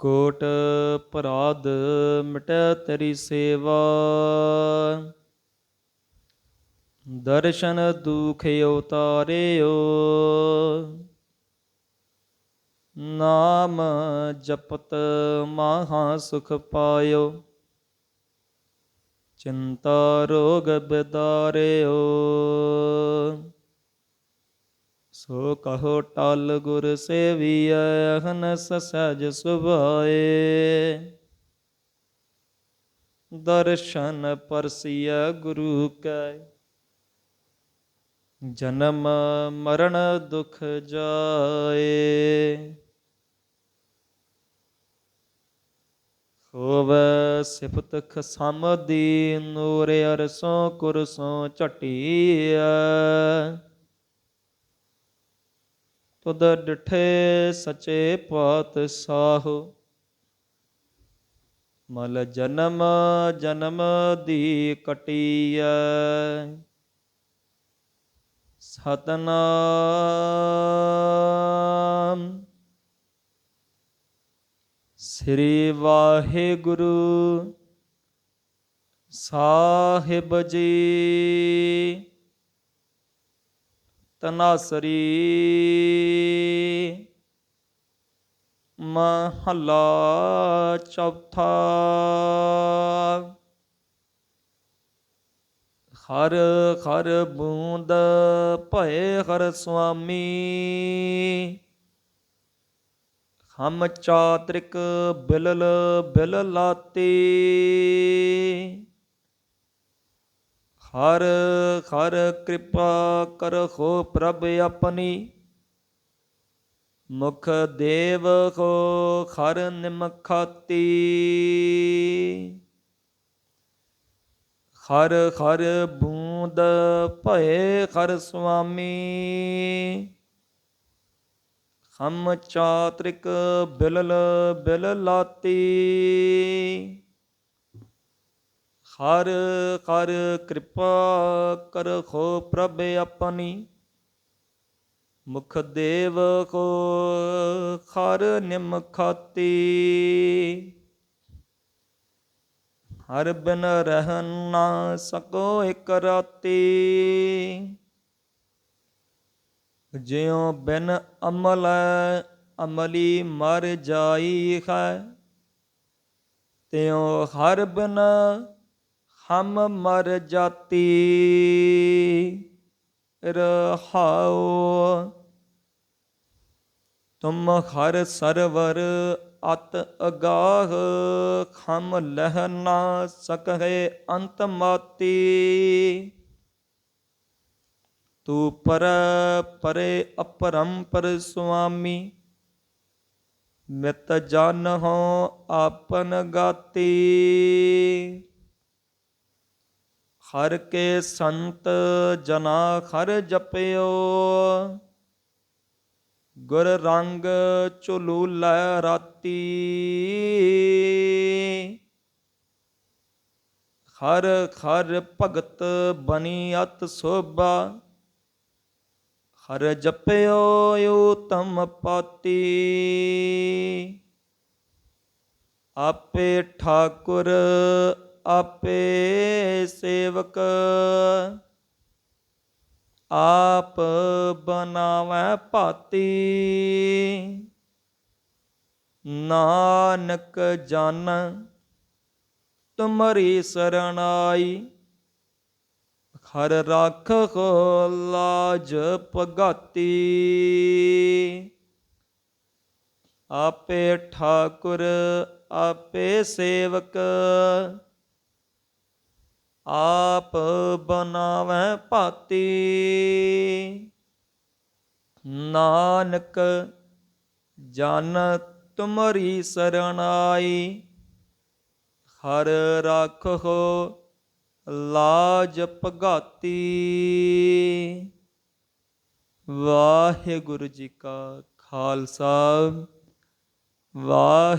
ਕੋਟ ਪਰਾਧ ਮਿਟੈ ਤੇਰੀ ਸੇਵਾ। ਦਰਸ਼ਨ ਦੁਖ ਉਤਾਰਿਓ। ਨਾਮ ਜਪਤ ਮਹਾ ਸੁਖ ਪਾਇਓ। ਚਿੰਤਾ ਰੋਗ ਬਿਦਾਰਿਓ। ਸੋ ਕਹੋ ਟਲ ਗੁਰ ਸੇਵੀਐ ਹਨਸ ਸਹਿਜ ਸੁਭਾਏ। ਦਰਸ਼ਨ ਪਰਸੀਐ ਗੁਰੂ ਕੈ। ਜਨਮ ਮਰਨ ਦੁਖ ਜਾਏ। ਹੋਵੈ ਸਿਫਤ ਖਸਮ ਦੀ ਨੂਰ ਅਰਸੋਂ ਕੁਰਸੋਂ ਝਟੀਐ। ਤੁਧ ਡਿਠੇ ਸਚੇ ਪਾਤਸ਼ਾਹ। ਮਲ ਜਨਮ ਜਨਮ ਦੀ ਕਟੀਐ। ਸਤਨਾਮ। ਸ੍ਰੀ ਵਾਹਿਗੁਰੂ ਸਾਹਿਬ ਜੀ। ਤਨਾਸਰੀ ਮਹੱਲਾ ਚੌਥਾ। ਹਰ ਹਰ ਬੂੰਦ ਭਏ ਹਰ ਸੁਆਮੀ। ਹਮ ਚਾਤ੍ਰਿਕ ਬਿਲਲ ਬਿਲ ਲਾਤੀ ਹਰ ਹਰ ਕਿਰਪਾ ਕਰਹੁ ਪ੍ਰਭ ਆਪਣੀ। ਮੁਖ ਦੇਵ ਕੋ ਖਰ ਨਿਮਖਾਤੀ। ਹਰ ਹਰ ਬੂੰਦ ਭਏ ਹਰ ਸੁਆਮੀ। ਹਮ ਚਾਤ੍ਰਿਕ ਬਿਲਲ ਬਿਲ ਲਾਤੀ ਹਰ ਹਰ ਕਿਰਪਾ ਕਰਖੋ ਪ੍ਰਭ ਆਪਣੀ। ਮੁਖ ਦੇਵ ਕੋ ਹਰ ਨਿਮਖਾਤੀ ਹਰ ਬਿਨ ਰਹਿ ਨਾ ਸਕੋ ਇਕ ਰਾਤੀ। ਜਿਉ ਬਿਨ ਅਮਲ ਅਮਲੀ ਮਰ ਜਾਈ ਹੈ, ਤਿਉ ਹਰ ਬਿਨ ਹਮ ਮਰ ਜਾਤੀ, ਰਹਾਉ। ਤੁਮ ਹਰ ਸਰਵਰ ਅਤ ਅਗਾਹ, ਖਮ ਲਹ ਨਾ ਸਕਹਿ ਅੰਤ ਮਾਤੀ ਤੂ ਪਰ ਪਰੇ ਅਪਰੰਪਰ ਸੁਆਮੀ, ਮਿਤ ਜਨ ਹੋ ਆਪਨ ਗਾਤੀ। ਹਰ ਕੇ ਸੰਤ ਜਨਾ ਹਰ ਜਪਿਓ। ਗੁਰ ਰੰਗ ਝੁਲੂ ਲੈ ਰਾਤੀ। ਹਰ ਹਰ ਭਗਤ ਬਨੀ ਅਤ ਸੋਭਾ। ਹਰ ਜਪਿਓ ਉਤਮ ਪਾਤੀ। ਆਪੇ ਠਾਕੁਰ ਆਪੇ ਸੇਵਕ ਆਪ ਬਨਾਵੈ ਭਾਤੀ। ਨਾਨਕ ਜਨ, ਤੁਮਰੀ ਸਰਣਾਈ। ਹਰ ਰੱਖ ਕੋ ਲਾਜ ਪਗਾਤੀ ਆਪੇ ਠਾਕੁਰ, ਆਪੇ ਸੇਵਕ। ਆਪ ਬਨਾਵੈ ਭਾਤੀ। ਨਾਨਕ, ਜਨ ਤੁਮਰੀ ਸਰਣਾਈ, ਹਰ ਰਾਖੋ ਲਾਜ ਭਗਾਤੀ। ਵਾਹਿਗੁਰੂ ਜੀ ਕਾ ਖਾਲਸਾ, ਵਾਹਿ